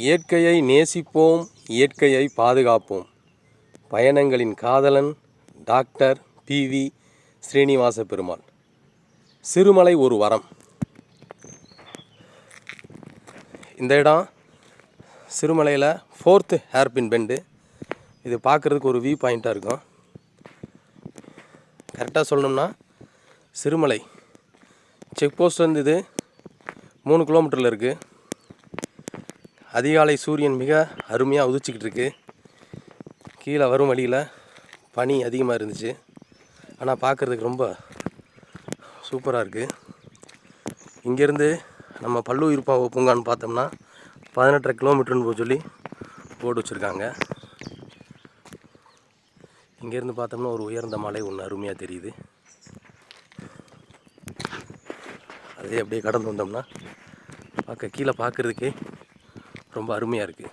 இயற்கையை நேசிப்போம் இயற்கையை பாதுகாப்போம். பயணங்களின் காதலன் doctor P V Srinivasa Perumal Sirumalai ஒரு வரம். இந்த இடம் சிறுமலையில் ஃபோர்த்து ஹேர்பின் பெண்டு இது பார்க்குறதுக்கு ஒரு வியூ பாயிண்ட்டாக இருக்கும். கரெக்டாக சொல்லணும்னா சிறுமலை. செக் போஸ்ட் வந்து இது மூணு கிலோமீட்டரில் இருக்குது அதிகாலை சூரியன் மிக அருமையாக உதிச்சிக்கிட்டு இருக்கு. கீழே வரும் வழியில் பனி அதிகமாக இருந்துச்சு. ஆனால் பார்க்குறதுக்கு ரொம்ப சூப்பராக இருக்குது இங்கேருந்து நம்ம பல்லுயிர் பூங்கான்னு பார்த்தோம்னா பதினெட்டரை கிலோமீட்டர்னு சொல்லி போட்டு வச்சுருக்காங்க. இங்கேருந்து பார்த்தோம்னா ஒரு உயர்ந்த மலை ஒன்று அருமையாக தெரியுது. அதே அப்படியே கடந்து வந்தோம்னா பார்க்க கீழே பார்க்குறதுக்கே ரொம்ப அருமையாக இருக்குது